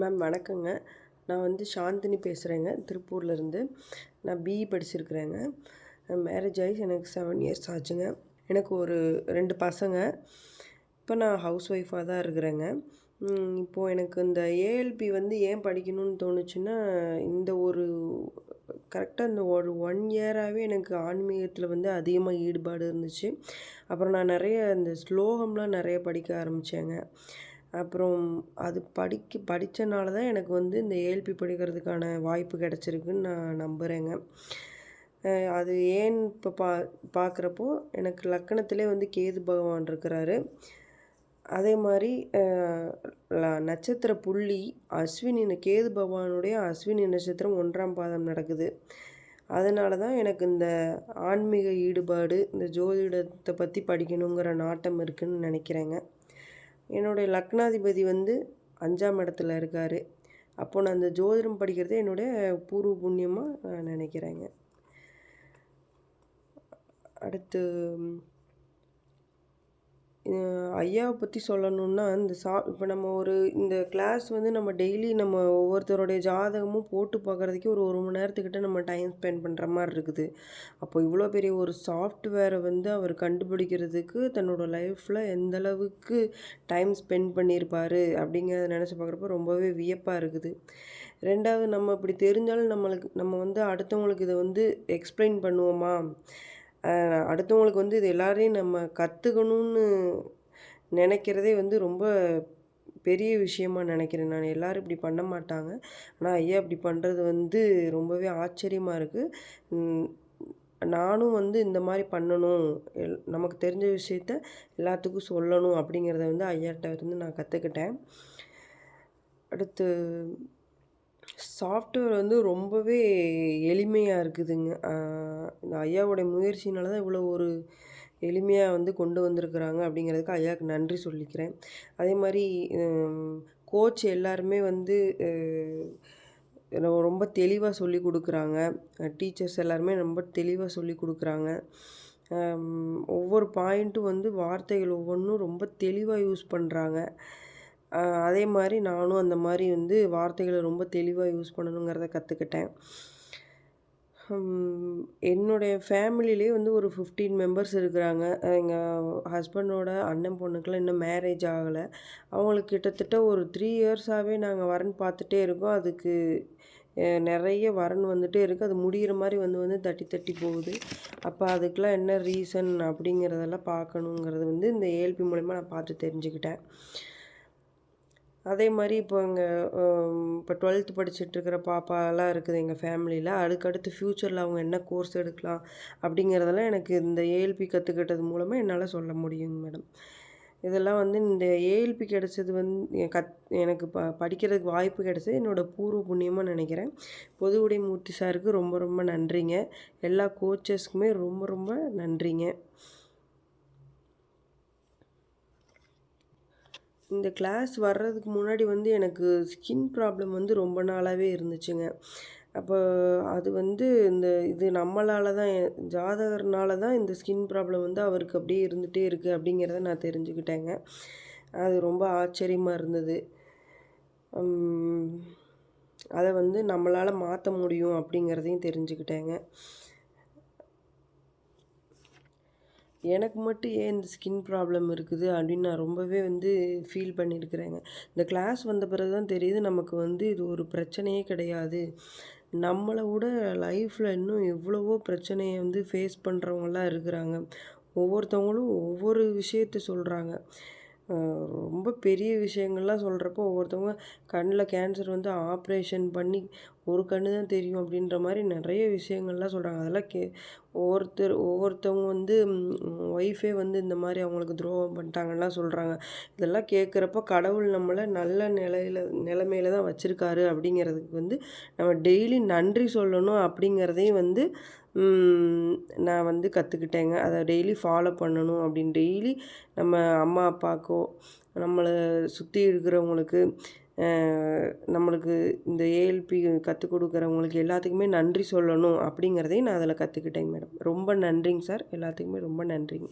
Ma'am வணக்கங்க. நான் வந்து சாந்தினி பேசுகிறேங்க திருப்பூர்லேருந்து. நான் பிஇ படிச்சிருக்கிறேங்க. மேரேஜ் ஆகி எனக்கு செவன் இயர்ஸ் ஆச்சுங்க. எனக்கு ஒரு ரெண்டு பசங்க. இப்போ நான் ஹவுஸ் ஒய்ஃபாக தான் இருக்கிறேங்க. இப்போது எனக்கு இந்த ஏஎல்பி வந்து ஏன் படிக்கணும்னு தோணுச்சுன்னா இந்த ஒரு கரெக்டாக இந்த ஒரு ஒன் இயராகவே எனக்கு ஆன்மீகத்தில் வந்து அதிகமாக ஈடுபாடு இருந்துச்சு. அப்புறம் நான் நிறைய இந்த ஸ்லோகம்லாம் நிறைய படிக்க ஆரம்பித்தேங்க அப்புறம் அது படிக்க படித்தனால தான் எனக்கு வந்து இந்த ஏஎல்பி படிக்கிறதுக்கான வாய்ப்பு கிடச்சிருக்குன்னு நான் நம்புகிறேங்க அது ஏன் இப்போ பா பார்க்குறப்போ எனக்கு லக்கணத்திலே வந்து கேது பகவான் இருக்கிறாரு. அதே மாதிரி நட்சத்திர புள்ளி அஸ்வினி கேது பகவானுடைய அஸ்வினி நட்சத்திரம் ஒன்றாம் பாதம் நடக்குது. அதனால தான் எனக்கு இந்த ஆன்மீக ஈடுபாடு இந்த ஜோதிடத்தை பற்றி படிக்கணுங்கிற நாட்டம் இருக்குதுன்னு நினைக்கிறேங்க. என்னுடைய லக்னாதிபதி வந்து அஞ்சாம் இடத்துல இருக்கார். அப்போ நான் அந்த ஜோதிடம் படிக்கிறதே என்னுடைய பூர்வ புண்ணியமாக நான் நினைக்கிறேங்க. அடுத்து ஐயாவை பற்றி சொல்லணுன்னா இந்த சா இப்போ நம்ம ஒரு இந்த கிளாஸ் வந்து நம்ம டெய்லி நம்ம ஒவ்வொருத்தருடைய ஜாதகமும் போட்டு பார்க்குறதுக்கே ஒரு ஒரு மணி நேரத்துக்கிட்ட நம்ம டைம் ஸ்பெண்ட் பண்ணுற மாதிரி இருக்குது. அப்போ இவ்வளோ பெரிய ஒரு சாஃப்ட்வேரை வந்து அவர் கண்டுபிடிக்கிறதுக்கு தன்னோட லைஃப்பில் எந்தளவுக்கு டைம் ஸ்பெண்ட் பண்ணியிருப்பார் அப்படிங்கிறத நினச்சி பார்க்குறப்ப ரொம்பவே வியப்பாக இருக்குது. ரெண்டாவது நம்ம இப்படி தெரிஞ்சாலும் நம்மளுக்கு நம்ம வந்து அடுத்தவங்களுக்கு இதை வந்து எக்ஸ்பிளைன் பண்ணுவோமா? அடுத்தவங்களுக்கு வந்து இது எல்லாரையும் நம்ம கற்றுக்கணுன்னு நினைக்கிறதே வந்து ரொம்ப பெரிய விஷயமா நினைக்கிறேன். நான் எல்லோரும் இப்படி பண்ண மாட்டாங்க. ஆனால் ஐயா இப்படி பண்ணுறது வந்து ரொம்பவே ஆச்சரியமாக இருக்குது நானும் வந்து இந்த மாதிரி பண்ணணும். எல் நமக்கு தெரிஞ்ச விஷயத்த எல்லாத்துக்கும் சொல்லணும் அப்படிங்கிறத வந்து ஐயாட்ட இருந்து நான் கற்றுக்கிட்டேன் அடுத்து சாஃப்ட்வேர் வந்து ரொம்பவே எளிமையாக இருக்குதுங்க. இந்த ஐயாவுடைய முயற்சினால தான் இவ்வளோ ஒரு எளிமையாக வந்து கொண்டு வந்திருக்கிறாங்க அப்படிங்கிறதுக்கு ஐயாவுக்கு நன்றி சொல்லிக்கிறேன். அதே மாதிரி கோச் எல்லாருமே வந்து ரொம்ப தெளிவாக சொல்லி கொடுக்குறாங்க. டீச்சர்ஸ் எல்லாருமே ரொம்ப தெளிவாக சொல்லி கொடுக்குறாங்க. ஒவ்வொரு பாயிண்ட்டும் வந்து வார்த்தைகள் ஒவ்வொன்றும் ரொம்ப தெளிவாக யூஸ் பண்ணுறாங்க அதே மாதிரி நானும் அந்த மாதிரி வந்து வார்த்தைகளை ரொம்ப தெளிவாக யூஸ் பண்ணணுங்கிறத கற்றுக்கிட்டேன் என்னுடைய ஃபேமிலியிலே வந்து ஒரு ஃபிஃப்டீன் மெம்பர்ஸ் இருக்கிறாங்க. எங்கள் ஹஸ்பண்டோட அண்ணன் பொண்ணுக்கெலாம் இன்னும் மேரேஜ் ஆகலை. அவங்களுக்கு கிட்டத்தட்ட ஒரு த்ரீ இயர்ஸாகவே நாங்கள் வரன் பார்த்துட்டே இருக்கோம். அதுக்கு நிறைய வரன் வந்துகிட்டே இருக்குது அது முடிகிற மாதிரி வந்து வந்து தட்டி தட்டி போகுது. அப்போ அதுக்கெலாம் என்ன ரீசன் அப்படிங்கிறதெல்லாம் பார்க்கணுங்கிறது வந்து இந்த ஏல்பி மூலிமா நான் பார்த்து தெரிஞ்சுக்கிட்டேன். அதே மாதிரி இப்போ இங்கே இப்போ டுவெல்த்து படிச்சுட்ருக்கிற பாப்பாலாம் இருக்குது எங்கள் ஃபேமிலியில் அதுக்கடுத்து ஃப்யூச்சரில் அவங்க என்ன கோர்ஸ் எடுக்கலாம் அப்படிங்கிறதெல்லாம் எனக்கு இந்த ஏஎல்பி கற்றுக்கிட்டது மூலமாக என்னால் சொல்ல முடியுங்க மேடம் இதெல்லாம் வந்து இந்த ஏஎல்பி கிடச்சது வந்து கத் எனக்கு ப படிக்கிறதுக்கு வாய்ப்பு கிடச்சது. என்னோடய பூர்வ புண்ணியமாக நினைக்கிறேன். பொதுவுடை மூர்த்தி சாருக்கு ரொம்ப ரொம்ப நன்றிங்க. எல்லா கோச்சஸ்க்குமே ரொம்ப ரொம்ப நன்றிங்க. இந்த கிளாஸ் வர்றதுக்கு முன்னாடி வந்து எனக்கு ஸ்கின் ப்ராப்ளம் வந்து ரொம்ப நாளாகவே இருந்துச்சுங்க. அப்போ அது வந்து இந்த இது நம்மளால் தான் ஜாதகர்னால தான் இந்த ஸ்கின் ப்ராப்ளம் வந்து அவருக்கு அப்படியே இருந்துகிட்டே இருக்குது அப்படிங்கிறத நான் தெரிஞ்சுக்கிட்டேங்க. அது ரொம்ப ஆச்சரியமாக இருந்தது. அதை வந்து நம்மளால் மாற்ற முடியும் அப்படிங்கிறதையும் தெரிஞ்சுக்கிட்டேங்க. எனக்கு மட்டும் ஏன் இந்த ஸ்கின் ப்ராப்ளம் இருக்குது அப்படின்னு நான் ரொம்பவே வந்து ஃபீல் பண்ணியிருக்கிறேங்க. இந்த கிளாஸ் வந்த பிறகு தான் தெரியுது நமக்கு வந்து இது ஒரு பிரச்சனையே கிடையாது. நம்மளை விட லைஃப்பில் இன்னும் எவ்வளவோ பிரச்சனையை வந்து ஃபேஸ் பண்ணுறவங்களாம் இருக்கிறாங்க. ஒவ்வொருத்தவங்களும் ஒவ்வொரு விஷயத்த சொல்கிறாங்க ரொம்ப பெரிய விஷயங்கள்லாம் சொல்கிறப்போ ஒவ்வொருத்தவங்க கண்ணில் கேன்சர் வந்து ஆப்ரேஷன் பண்ணி ஒரு கண்ணு தான் தெரியும் அப்படின்ற மாதிரி நிறைய விஷயங்கள்லாம் சொல்கிறாங்க அதெல்லாம் கே ஒவ்வொருத்தர் ஒவ்வொருத்தவங்க வந்து ஒய்ஃபே வந்து இந்த மாதிரி அவங்களுக்கு துரோகம் பண்ணிட்டாங்கலாம் சொல்கிறாங்க இதெல்லாம் கேட்குறப்ப கடவுள் நம்மளை நல்ல நிலையில் நிலைமையில தான் வச்சுருக்காரு அப்படிங்கிறதுக்கு வந்து நம்ம டெய்லி நன்றி சொல்லணும் அப்படிங்கிறதையும் வந்து நான் வந்து கற்றுக்கிட்டேங்க அதை டெய்லி ஃபாலோ பண்ணணும் அப்படின்னு டெய்லி நம்ம அம்மா அப்பாக்கோ நம்மளை சுற்றி இருக்கிறவங்களுக்கு நம்மளுக்கு இந்த ஏஎல்பி கற்றுக் கொடுக்குறவங்களுக்கு எல்லாத்துக்குமே நன்றி சொல்லணும் அப்படிங்கிறதையும் நான் அதில் கற்றுக்கிட்டேங்க மேடம். ரொம்ப நன்றிங்க சார். எல்லாத்துக்குமே ரொம்ப நன்றிங்க.